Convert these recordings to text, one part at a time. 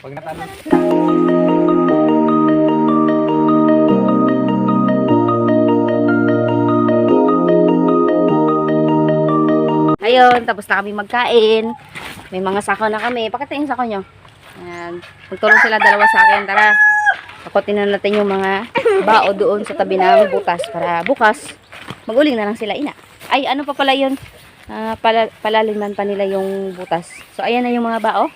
Pag natanong. Ayun, tapos na kami magkain. May mga sako na kami. Pakita yung sako nyo. Ayan. Magtulong sila dalawa sa akin. Tara. Pakutin na natin yung mga bao doon sa tabi ng butas para bukas maguling na lang sila ina. Ay, ano pa pala yun? Ah, pala, palaliman pa nila yung butas. So, ayan na yung mga bao.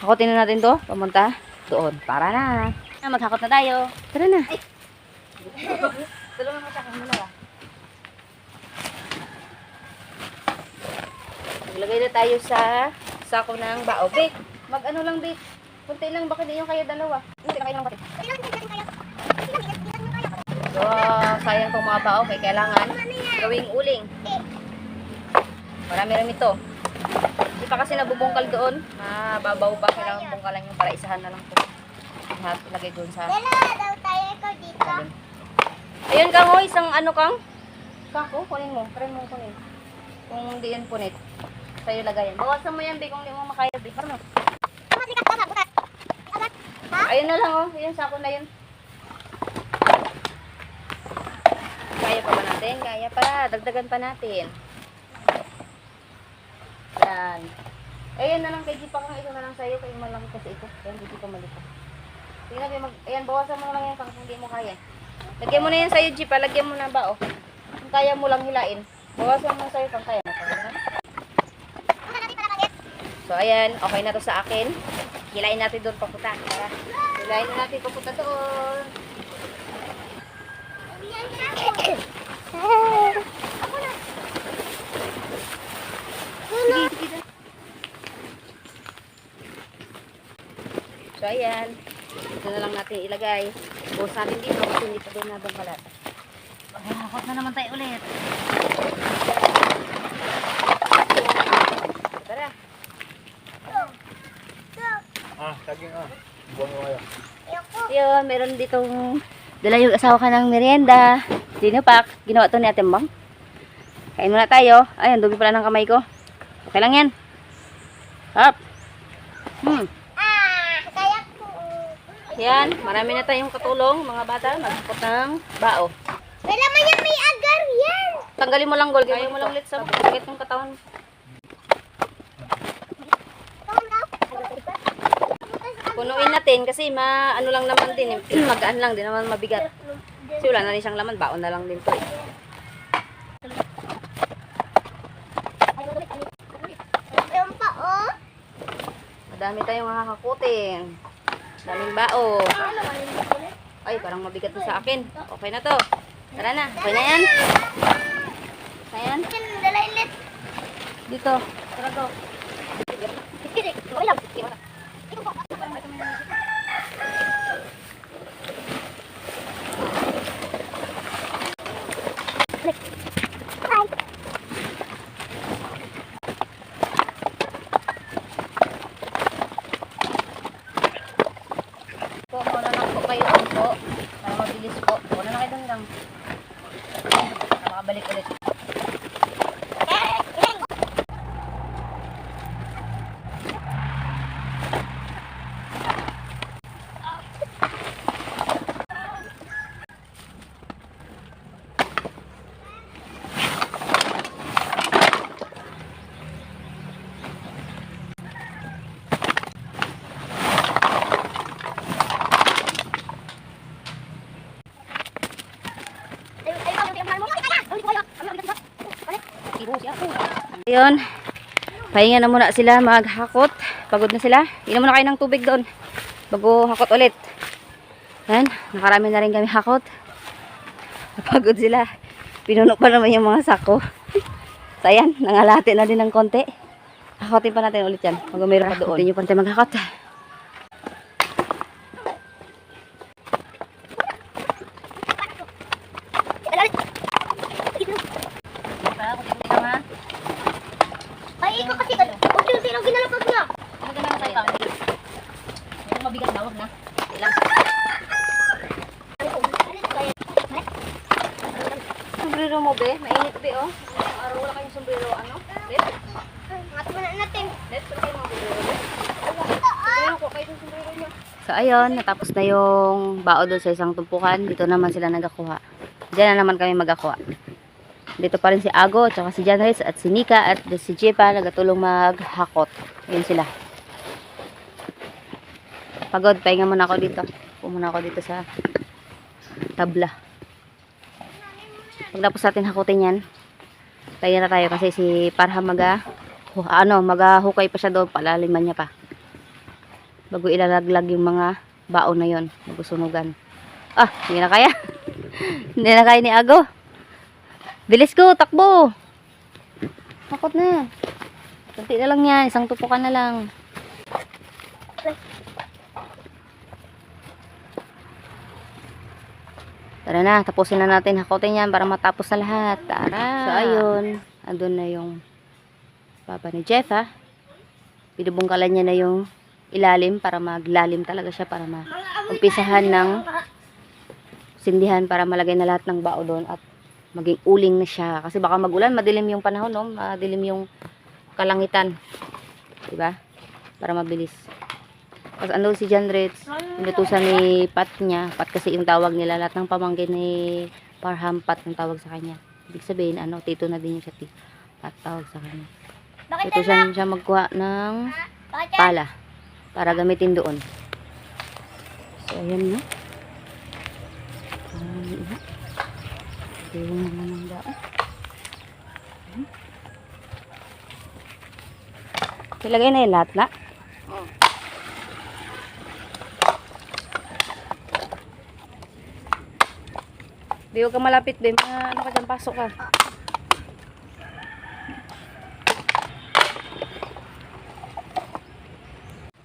Hakutin na natin to. Pamunta doon. Para na. Ah, Maghakot na tayo. Tara na. Tulungan mo sa akin muna. Maglagay na tayo sa sako ng bao. Bake, mag ano lang bake. Kunti lang, bakit hindi yung kaya dalawa? Hindi na kayo lang bakit. So, sayang tong mga bao, kaya kailangan gawing uling. Marami rin ito. Hindi pa kasi nabubungkal doon. Mababaw pa, kailangan bungkalan yung para isahan na lang po. Lahat lagay doon sa Dala daw tayo ko dito. Ayun. Kang oh, isang ano kang? Kako, kunin mo. Try mo kunin. Kung hindi yan punit. Sa'yo lagayan. Bawasan mo yan, Bi, kung hindi mo makaya, Bi. Parang, ayun na lang, oh. Ayun, sako na yun. Kaya pa ba natin? Kaya pala. Dagdagan pa natin. Yan. Ayun na lang kay Jipa kang ito na lang sa'yo. Kaya malaki kasi ito. Yan, hindi ko malika. Tingnan, Bi, mag, ayan, bawasan mo lang yan kung hindi mo kaya. Lagyan mo na yan sa'yo, Jipa. Lagyan mo na ba, oh. Kung kaya mo lang hilain. Bawasan mo sa'yo kung kaya mo. So, ayan. Okay na to sa akin. Hilain natin doon papunta. Tara. Hilain na natin papunta doon. Sige, So, ayan. Ito na lang natin ilagay. Buhos natin dito kasi hindi pa doon nabang kalat. Hakot na naman tayo ulit. Tara. Ah, saging ah. Buwan mo kayo. Yun, meron ditong dala yung asawa ka ng merienda. Dinupak. Ginawa to ni Ate Mbang. Kain muna tayo. Ayun, dubi pala ng kamay ko. Okay lang yan. Hop. Hmm. Yan, marami na tayong katulong, mga bata. Maghapot ng bao. Wala man yan may agar yan. Tanggalin mo lang, Gol. Kaya mo lang ulit sa sakit ng katawan. Punuin natin kasi ma ano lang naman din. Magaan lang din naman mabigat. Kasi wala na rin siyang laman. Baon na lang din to eh. Oh. Madami tayong makakakutin. Daming bao. Ay, parang mabigat to sa akin. Okay na to. Tara na. Okay na yan. Ayan. Dito. Tara go. Okay lang. Po, muna lang po kayo doon po. Para mabilis po. Muna na kayo doon lang. Makabalik ulit. Ayun. Pahinga na muna sila maghakot. Pagod na sila. Inom muna kayo ng tubig doon. Bago hakot ulit. Yan. Nakarami na rin kami hakot. Napagod sila. Pinuno pa naman yung mga sako. so ayan. Nangalati na din ng konti. Hakotin pa natin ulit yan. Pag mayroon pa doon. Continue pa natin maghakot. Hakotin mo ha. Ay, ikaw kasi ka. Huwag yung sino ginalapag niya. Ano ka naman tayo? Yung mabigat na, wag na. Ilang. Sombrero mo, be? Mainit, be, oh. Ngayong araw wala kayong sombrero, ano? Be? Ngat mo na natin. Net, wala kayong mga sombrero, be? Ito ah. Kaya ko kayo So, ayun, natapos na yung bao doon sa isang tumpukan. Dito naman sila nagakuha. Diyan na naman kami magakuha. Dito pa rin si Ago, tsaka si Reyes, at si Nika, at si Jepa, nagatulong maghakot. Ayun sila. Pagod, pahinga muna ako dito. Pumuna ako dito sa tabla. Pagtapos natin hakutin yan, tayo na tayo kasi si Parha maga, ano, magahukay pa siya doon, palaliman niya pa. Bago ilalaglag yung mga baon na yon, magusunugan. Ah, hindi na kaya. hindi na kaya ni Ago. Bilis ko, takbo. Takot na. Kunti na lang yan, isang tupukan na lang. Tara na, tapusin na natin hakotin yan para matapos na lahat. Tara! So, ayun. Andun na yung papa ni Jeff, ha? Binubungkalan niya na yung ilalim para maglalim talaga siya para maumpisahan ng sindihan para malagay na lahat ng bao doon at maging uling na siya. Kasi baka magulan, madilim yung panahon, no? Madilim yung kalangitan. Diba? Para mabilis. Tapos ano si John Ritz, inutusan ni Pat niya. Pat kasi yung tawag nila. Lahat ng pamangkin ni Parham Pat ang tawag sa kanya. Ibig sabihin, ano, tito na din yung siya. Pat tawag sa kanya. Ito siya, magkuha ng pala para gamitin doon. So, ayan na. Ito. Ito yung naman ang daan. Ayan. Ilagay na yung lahat na. Di huwag ka malapit din. Mga ano ka dyan, pasok ka.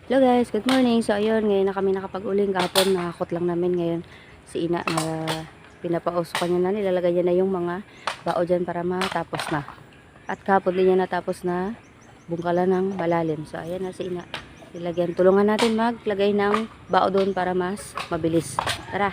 Hello guys, good morning. So ayun, ngayon na kami nakapag-uling kahapon. Nakakot lang namin ngayon si Ina na pinapausok niya na nilalagay niya na yung mga bao dyan para matapos na. At kahapon din niya natapos na bungkalan ng balalim. So ayan na si Ina. Ilagyan, tulungan natin maglagay ng bao doon para mas mabilis. Tara.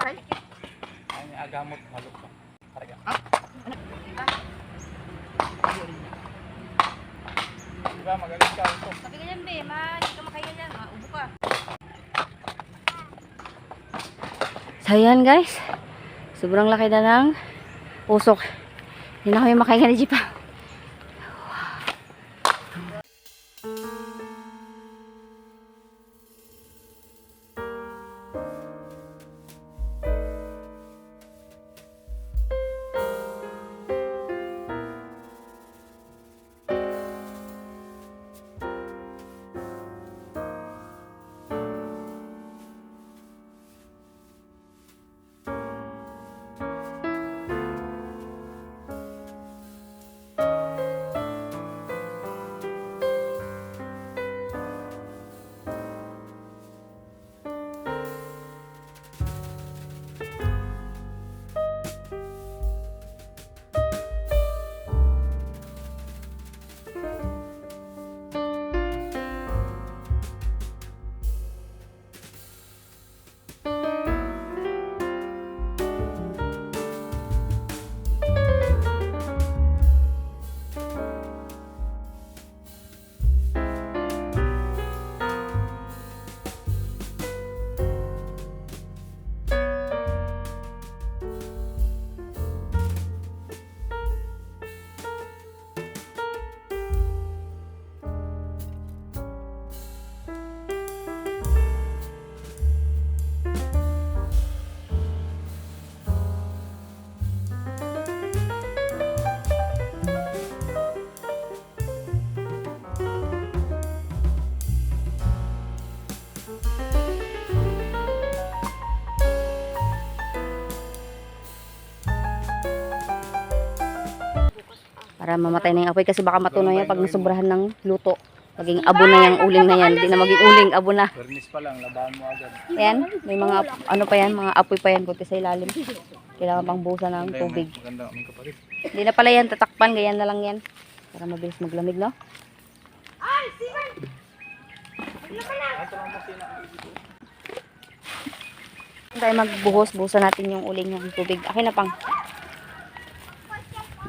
Ay, agamot, halok pa. Karga. Diba, magaling ka ito. Sabi ka dyan, be. Ma, hindi ka makaya dyan. Ubo ka. So, ayan guys. Sobrang laki na ng usok. Hindi na kami makahinga ni Jepa. Para mamatay na yung apoy kasi baka matunaw yan pag nasubrahan ng luto. Maging abo na yung uling na yan. Hindi na maging uling, abo na. Bernis pa lang, labahan mo agad. Ayan, may mga, ano pa yan, mga apoy pa yan, kunti sa ilalim. Kailangan pang buhusan ng tubig. Hindi na pala yan tatakpan, ganyan na lang yan. Para mabilis maglamig, no? Lang mo sina. tayo magbuhos, buhusan natin yung uling ng tubig. Akin na pang.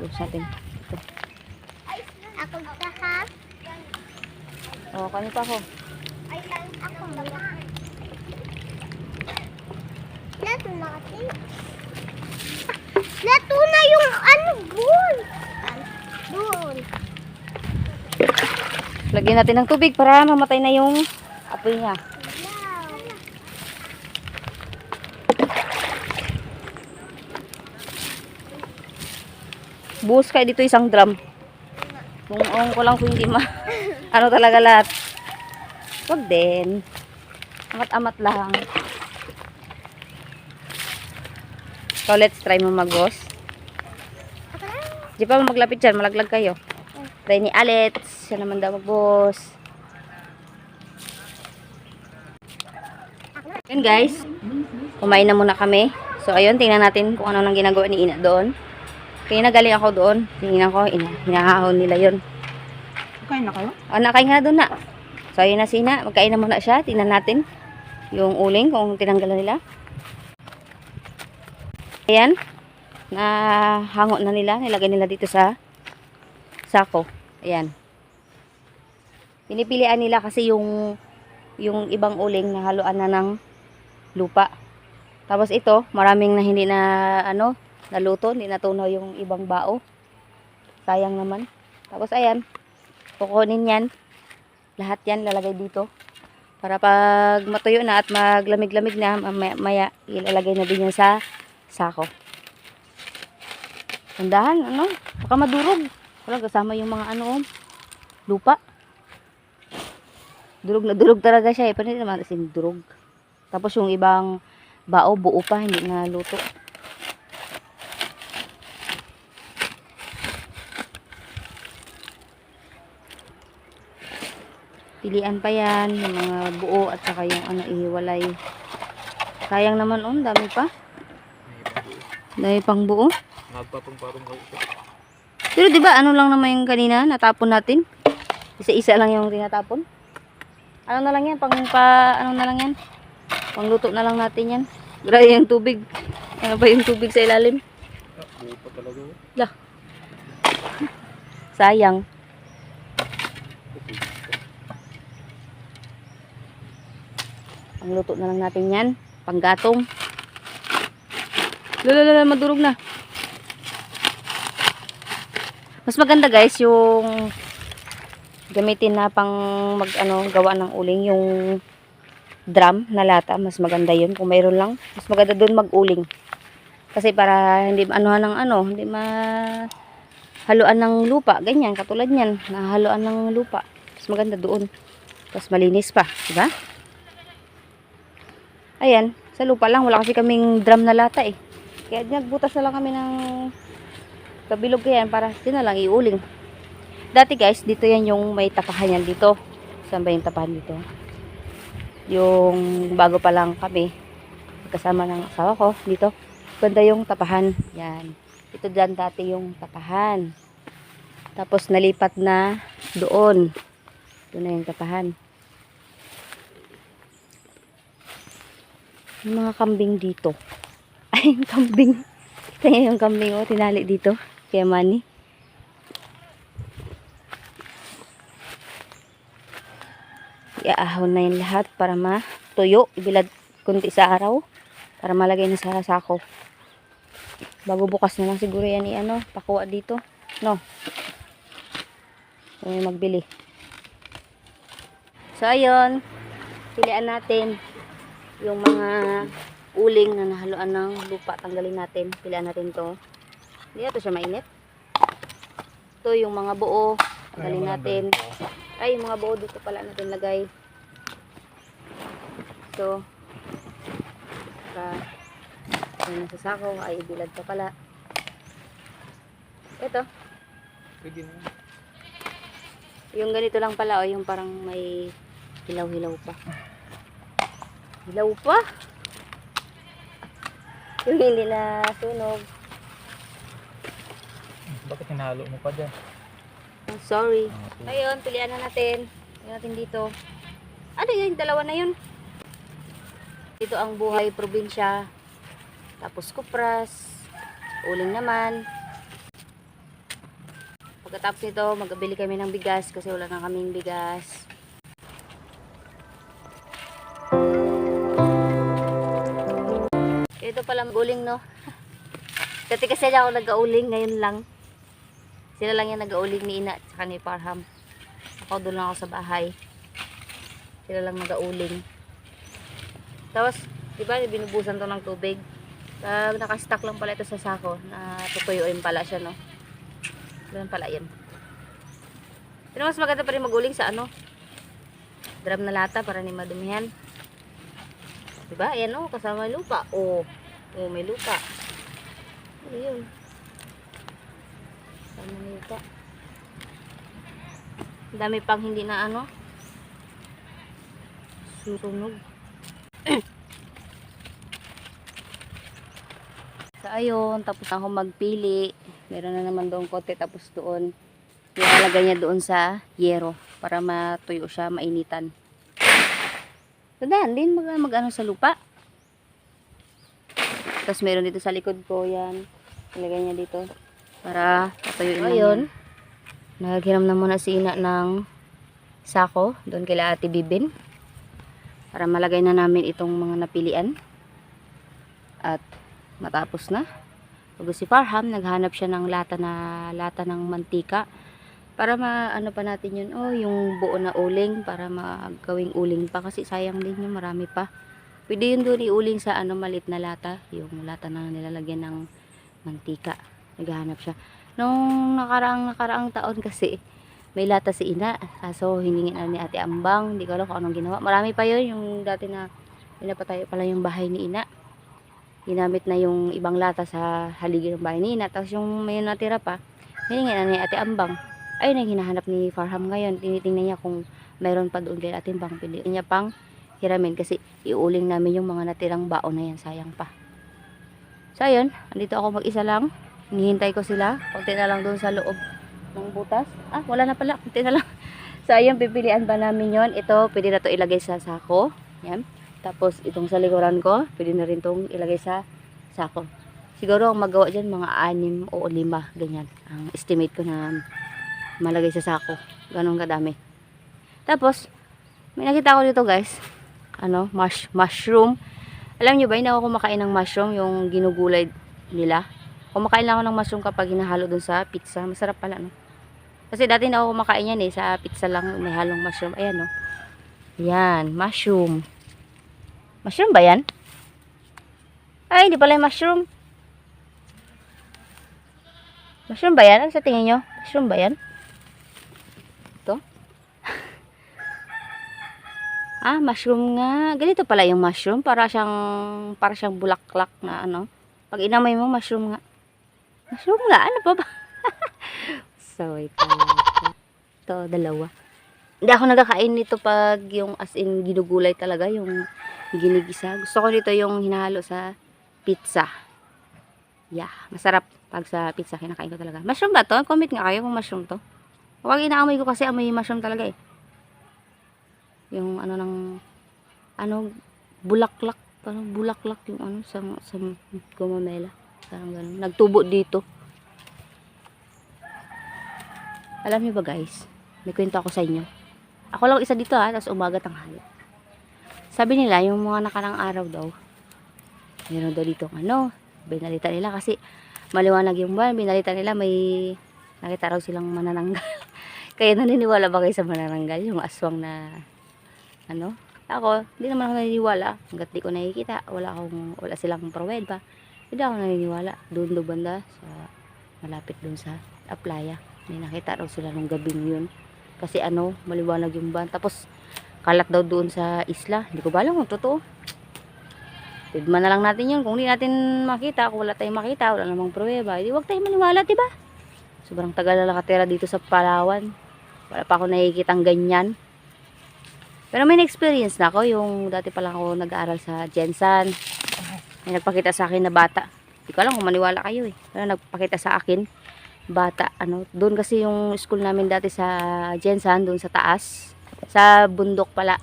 Buhos natin. Ito. Ako lahat. O, kanya pa ako. Ay, ako lahat. Nato na kasi. Nato na yung ano, bull. Bull. Lagyan natin ng tubig para mamatay na yung apoy niya. Buhos kayo dito isang drum. Kung on ko lang kung hindi ma... ano talaga lahat. Wag din. Amat-amat lang. So, let's try mo mag-boss. Di pa maglapit dyan, malaglag kayo. Try ni Alex. Siya naman daw mag-boss. Yun guys. Kumain na muna kami. So, ayun, tingnan natin kung ano nang ginagawa ni Ina doon. Kaya nagaling ako doon. Tingnan ko, ina, hinahahon nila yun. Kain na kayo? O, nakain ka na doon na. So, ayun na si Ina. Magkain na muna siya. Tingnan natin yung uling kung tinanggalan nila. Ayan. Nahango na nila. Nilagay nila dito sa sako. Ayan. Pinipilian nila kasi yung yung ibang uling na haluan na ng lupa. Tapos ito, maraming na hindi na ano, naluto, hindi natunaw yung ibang bao. Sayang naman. Tapos ayan, kukunin yan. Lahat yan lalagay dito. Para pag matuyo na at maglamig-lamig na, maya, maya ilalagay na din yan sa sako. Tandahan, ano? Baka madurog. Wala, kasama yung mga ano, lupa. Durog na durog talaga siya eh. Hindi naman kasing durog. Tapos yung ibang bao, buo pa, hindi na luto. Pilian pa yan, yung mga buo at saka yung ano, ihiwalay. Sayang naman, oh, dami pa. Dami pang buo. Magpapang parang kayo. Pero 'di ba ano lang naman yung kanina natapon natin? Isa-isa lang yung tinatapon. Ano na lang yan, pang pa ano na lang yan? Pangluto na lang natin yan. Grabe yung tubig. Ano ba yung tubig sa ilalim? Ah, buo pa talaga. oh. Lah. Sayang. Pangluto na lang natin yan. Panggatong. Lalala, madurog na. Mas maganda guys yung gamitin na pang mag ano gawa ng uling yung drum na lata. Mas maganda yun. Kung mayroon lang mas maganda doon mag-uling. Kasi para hindi anuhan ng ano hindi ma haluan ng lupa. Ganyan katulad niyan. Nahaluan ng lupa. Mas maganda doon. Tapos malinis pa di ba ayan sa lupa lang wala kasi kaming drum na lata eh kaya nagbutas na lang kami ng kabilog yan para din na lang iuling. Dati guys, dito yan yung may tapahan yan dito. Saan ba yung tapahan dito? Yung bago pa lang kami, kasama ng asawa ko dito. Ganda yung tapahan. Yan. Ito dyan dati yung tapahan. Tapos nalipat na doon. Doon na yung tapahan. Yung mga kambing dito. Ay, yung kambing. Kita niyo yung kambing oh, tinali dito. Kaya mani. Iaahon na yung lahat para matuyo. Ibilad kunti sa araw. Para malagay na sa sako. Bago bukas na lang siguro yan i ano, pakuha dito. No. May magbili. So, ayun. Pilian natin yung mga uling na nahaluan ng lupa. Tanggalin natin. Pilian natin to. Hindi na to siya mainit. Ito yung mga buo. Tanggalin natin. Ay, yung mga buo dito pala natin lagay. So, sa ayun sa sako ay ibilad pa pala. Ito. Pwede na. Yung ganito lang pala, o yung parang may hilaw-hilaw pa. Hilaw pa? Yung hindi na sunog. Bakit hinalo mo pa dyan? I'm sorry. Ah, Ngayon, pilihan na natin. Pilihan natin dito. Ano yun? Dalawa na yun. Dito ang buhay probinsya. Tapos kupras. Uling naman. Pagkatapos nito, magabili kami ng bigas kasi wala na kaming bigas. Ito pala mag-uling, no? Dati kasi ako nag-auling, ngayon lang. Sila lang yung nag-auling ni Ina at saka ni Parham. Ako doon lang ako sa bahay. Sila lang nag-auling. Tapos, di ba, binubusan to ng tubig. Uh, nakastock lang pala ito sa sako na tutuyuin pala siya, no? Ganun pala yan. Pero mas maganda pa rin maguling sa ano? Drum na lata para ni madumihan. Diba? Ayan o, kasama yung lupa. O, oh, may lupa. Ano yun? Kasama yung lupa. Dami pang hindi na ano? Susunog. So, ayun, tapos ako magpili. Meron na naman doon kote, tapos doon, nilalagay niya doon sa yero para matuyo siya, mainitan. Tandaan din mag, mag ano sa lupa. Tapos meron dito sa likod ko, yan. Nilagay niya dito para patuyuin lang Ayun. Naghiram na muna si Ina ng sako doon kila Ate Bibin para malagay na namin itong mga napilian. At matapos na. Pag si Farham, naghanap siya ng lata na lata ng mantika para maano pa natin yun, oh, yung buo na uling para magawing uling pa kasi sayang din yung marami pa. Pwede yun doon iuling sa ano malit na lata, yung lata na nilalagyan ng mantika. Naghahanap siya. Nung nakaraang nakaraang taon kasi may lata si ina, kaso hiningin na ni Ate Ambang, hindi ko alam kung anong ginawa. Marami pa yun, yung dati na pinapatayo pala yung bahay ni ina ginamit na yung ibang lata sa haligi ng bahay ni Ina. Tapos yung may natira pa, hiningin na ni Ate Ambang. Ayun ang hinahanap ni Farham ngayon. Tinitingnan niya kung mayroon pa doon kay Ate Ambang. Pili niya pang hiramin kasi iuling namin yung mga natirang baon na yan. Sayang pa. So ayun, andito ako mag-isa lang. Hinihintay ko sila. Kunti na lang doon sa loob ng butas. Ah, wala na pala. Kunti na lang. So ayun, pipilian pa namin yon Ito, pwede na to ilagay sa sako. Yan. Tapos itong sa likuran ko, pwede na rin itong ilagay sa sako. Siguro ang magawa dyan mga anim o lima, ganyan. Ang estimate ko na malagay sa sako. Ganun kadami. Tapos, may nakita ko dito guys. Ano, mush, mushroom. Alam nyo ba, hindi ako kumakain ng mushroom, yung ginugulay nila. Kumakain lang ako ng mushroom kapag hinahalo dun sa pizza. Masarap pala, no? Kasi dati na ako kumakain yan eh. Sa pizza lang may halong mushroom. Ayan, no? Yan, mushroom. Mushroom ba yan? Ay, hindi pala yung mushroom. Mushroom ba yan? Ano sa tingin nyo? Mushroom ba yan? Ito? Ah, mushroom nga. Ganito pala yung mushroom. Para siyang, para siyang bulaklak na ano. Pag inamay mo, mushroom nga. Mushroom nga? Ano pa ba? so, ito. Ito, dalawa. Hindi ako nagkakain nito pag yung as in ginugulay talaga. Yung ginigisa. Gusto ko nito yung hinahalo sa pizza. Yeah, masarap pag sa pizza kinakain ko talaga. Mushroom ba to? Comment nga kayo kung mushroom to. Huwag inaamoy ko kasi amoy mushroom talaga eh. Yung ano ng ano bulaklak, parang bulaklak yung ano sa sa gumamela. Parang ganun. Nagtubo dito. Alam niyo ba guys? May kwento ako sa inyo. Ako lang isa dito ha, tapos umaga tanghali. Sabi nila, yung mga nakarang araw daw, meron daw dito ano, binalita nila kasi maliwanag yung buwan, binalita nila may nakita raw silang manananggal. Kaya naniniwala ba kayo sa manananggal? Yung aswang na ano? Ako, hindi naman ako naniniwala. Hanggat di ko nakikita, wala akong, wala silang provide pa. Hindi ako naniniwala. Doon do banda, sa, malapit doon sa Aplaya. May nakita raw sila nung gabing yun. Kasi ano, maliwanag yung buwan. Tapos, kalat daw doon sa isla. Hindi ko ba alam kung totoo. Tidman na lang natin yun. Kung hindi natin makita, kung wala tayong makita, wala namang pruweba, hindi wag tayong maniwala, diba? Sobrang tagal na nakatira dito sa Palawan. Wala pa ako nakikitang ganyan. Pero may na-experience na ako. Yung dati pa lang ako nag-aaral sa Jensen. May nagpakita sa akin na bata. Hindi ko alam kung maniwala kayo eh. Pero nagpakita sa akin, bata. Ano, doon kasi yung school namin dati sa Jensen, doon sa taas. Sa bundok pala.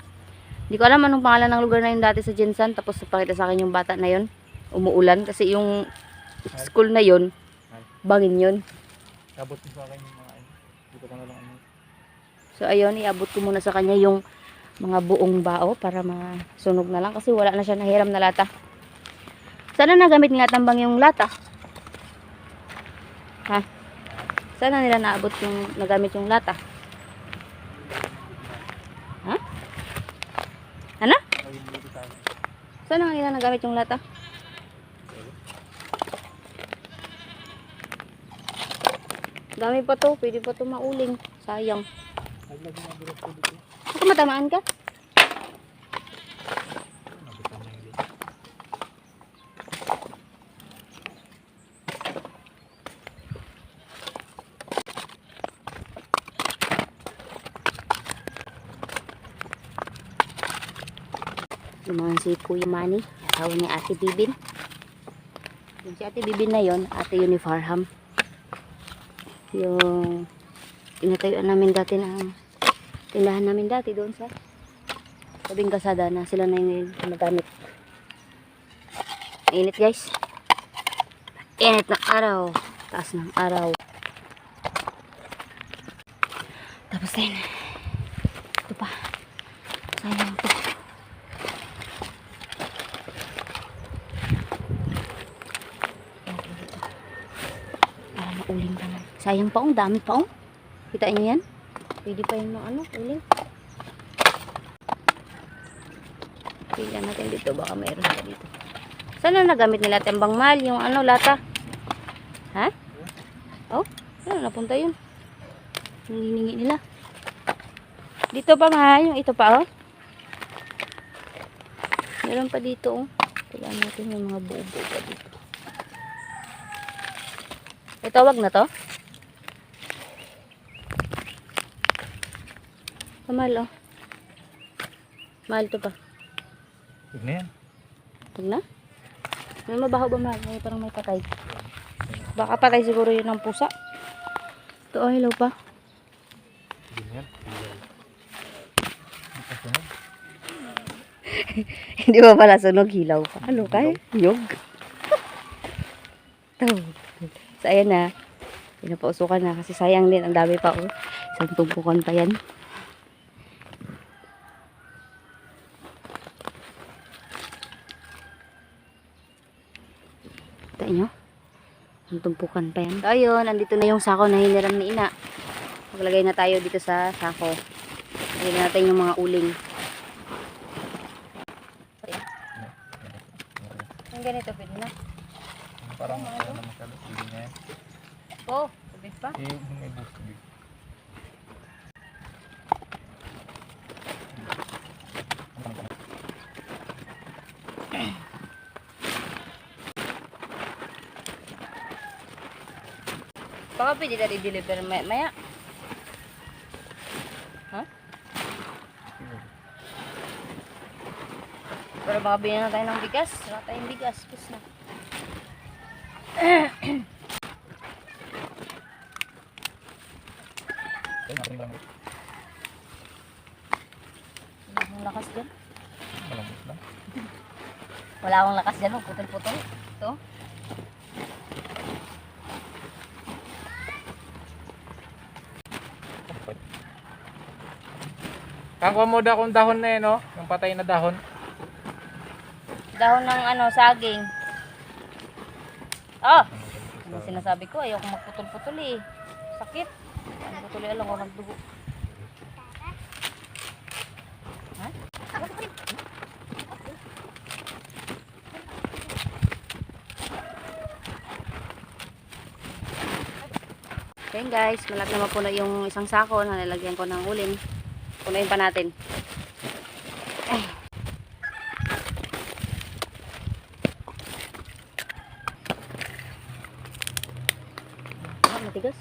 Hindi ko alam anong pangalan ng lugar na yun dati sa Jensen. Tapos nagpakita sa akin yung bata na yun. Umuulan. Kasi yung school na yun, bangin yun. Abot mo sa akin yung mga ano. Dito ka na lang ano. So ayun, iabot ko muna sa kanya yung mga buong bao para masunog na lang kasi wala na siya nahiram na lata. Sana nagamit nga tambang yung lata? Ha? Sana nila naabot yung nagamit yung lata? Ha? Ano? Sana nila nagamit yung lata? Dami pa to, pwede pa to mauling. Sayang. Naglagay Ako matamaan ka? Mga si Kuya Manny, asawa ni Ate Bibin. Yung si Ate Bibin na yon, Ate yun ni Farham. Yung tinatayuan namin dati ng tindahan namin dati doon sa tabing kasada na sila na yung gumagamit. Init guys. Init ng araw. Taas ng araw. Tapos din. Ito pa. Sayang to. Para mauling pa. Sayang pa oh, dami pa oh. Kita niyo yan? Pwede pa yung ano, uling. Tingnan natin dito, baka mayroon pa dito. Saan na nagamit nila tembang mahal? Yung ano, lata? Ha? Oh, saan na napunta yun? Yung hiningi nila. Dito pa mahal, yung ito pa oh. Meron pa dito oh. Tignan natin yung mga buo-buo pa dito. Ito, wag na to. Mahal oh. Mahal to pa. Huwag na yan. Huwag na. May mabaho ba mahal? May parang may patay. Baka patay siguro yun ng pusa. Ito oh, hello pa. Hindi ba pala sunog hilaw pa? Ano kay? Yog. So ayan na. Pinapausukan na kasi sayang din. Ang dami pa oh. Isang tumpukan pa yan. Kita nyo? Ang tumpukan pa yan. So ayun, andito na yung sako na hiniram ni ina. Maglagay na tayo dito sa sako. Lagyan na natin yung mga uling. Yung ganito, pwede na. Parang ano na masyado. Hindi na yan. Oh, tubig pa. Eh, may boost tubig. Baka pwede na i-deliver maya. maya. Ha? Pero baka bilhin na tayo ng bigas. Wala tayong bigas. Pus na. Akong lakas dyan. Wala akong lakas dyan. Putol-putol. Ito. Kakuha mo da kung dahon na eh, no? Yung patay na dahon. Dahon ng ano, saging. Ah! Ano sinasabi ko? Ayoko magputol-putol eh. Sakit. Ano ko tuloy alam ko nagdugo. Ha? Okay guys, malapit na mapuno yung isang sako na nilagyan ko ng uling. Punuin pa natin. Ay. Ah, matigas.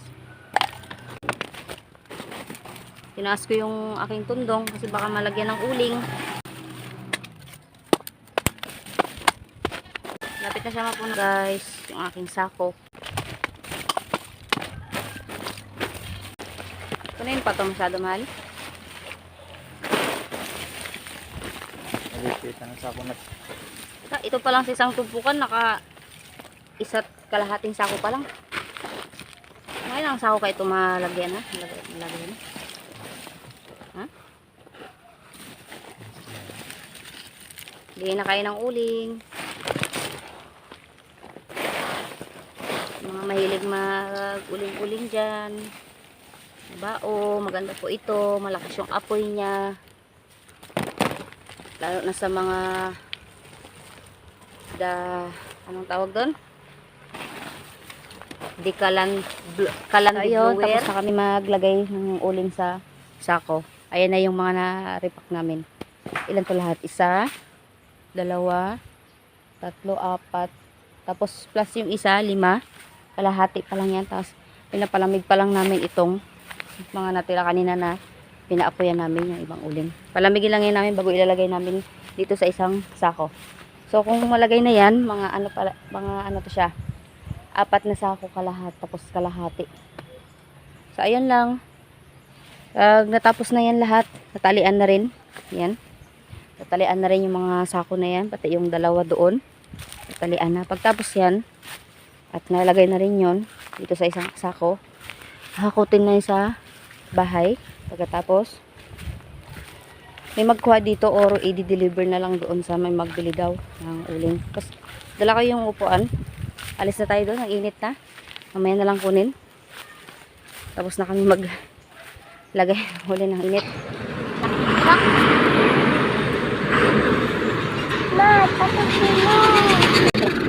Tinaas ko yung aking tundong kasi baka malagyan ng uling. Lapit na siya mapuno guys, yung aking sako. Kunin pa to masyado mahal. Nalisit na sa ako na. Ito, pa lang sa isang tumpukan, naka isa't kalahating sako pa lang. Ngayon ang sako ka ito malagyan ha? Malagyan, malagyan. Ha? Hindi na kayo ng uling. Mga mahilig mag-uling-uling dyan. Bao, maganda po ito. Malakas yung apoy niya. Lalo na sa mga da anong tawag doon? Di kalan bl- kalan Ayun, tapos na kami maglagay ng uling sa sako. Ayan na yung mga na-repack namin. Ilan to lahat? Isa, dalawa, tatlo, apat, tapos plus yung isa, lima. Kalahati pa lang yan. Tapos pinapalamig pa lang namin itong mga natira kanina na pinaapoyan namin yung ibang uling. Palamigin lang yan namin bago ilalagay namin dito sa isang sako. So kung malagay na yan, mga ano pala, mga ano to siya. Apat na sako kalahat tapos kalahati. So ayun lang. Pag natapos na yan lahat, natalian na rin. Yan. Natalian na rin yung mga sako na yan, pati yung dalawa doon. Natalian na. Pagtapos yan, at nalagay na rin yon dito sa isang sako, hakutin na yun sa bahay. Pagkatapos, may magkuha dito or i-deliver na lang doon sa may magbili daw ng uling. Tapos, dala ko yung upuan. Alis na tayo doon. Ang init na. Mamaya na lang kunin. Tapos na kami mag lagay huli ng init. Ma, tapusin mo.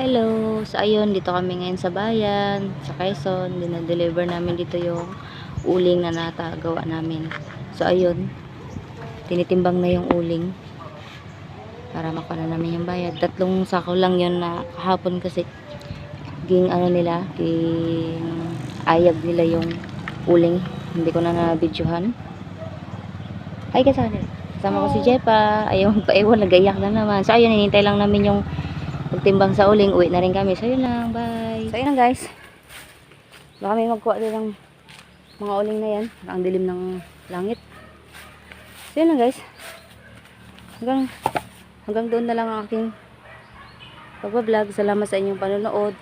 Hello! So, ayun, dito kami ngayon sa bayan, sa Quezon. Dinadeliver namin dito yung uling na natagawa namin. So, ayun, tinitimbang na yung uling para makuha na namin yung bayad. Tatlong sako lang yun na kahapon kasi ging ano nila, ging ayag nila yung uling. Hindi ko na na-videohan. Ay, kasama Kasama ko si Jepa. Ayaw magpaiwan, nag-iyak na naman. So, ayun, hinintay lang namin yung pagtimbang sa uling, uwi na rin kami. So, yun lang. Bye. So, yun lang guys. Baka may magkuha din ng mga uling na yan. Ang dilim ng langit. So, yun lang guys. Hanggang, hanggang doon na lang ang aking pagbablog. Salamat sa inyong panonood.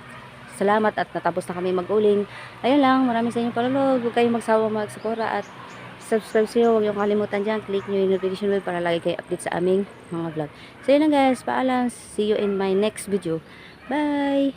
Salamat at natapos na kami mag-uling. Ayun lang. Maraming sa inyong panonood. Huwag kayong magsawa mag-supora at subscribe sa'yo. Huwag yung kalimutan dyan. Click nyo yung notification bell para lagi kayo update sa aming mga vlog. So yun lang guys. Paalam. See you in my next video. Bye!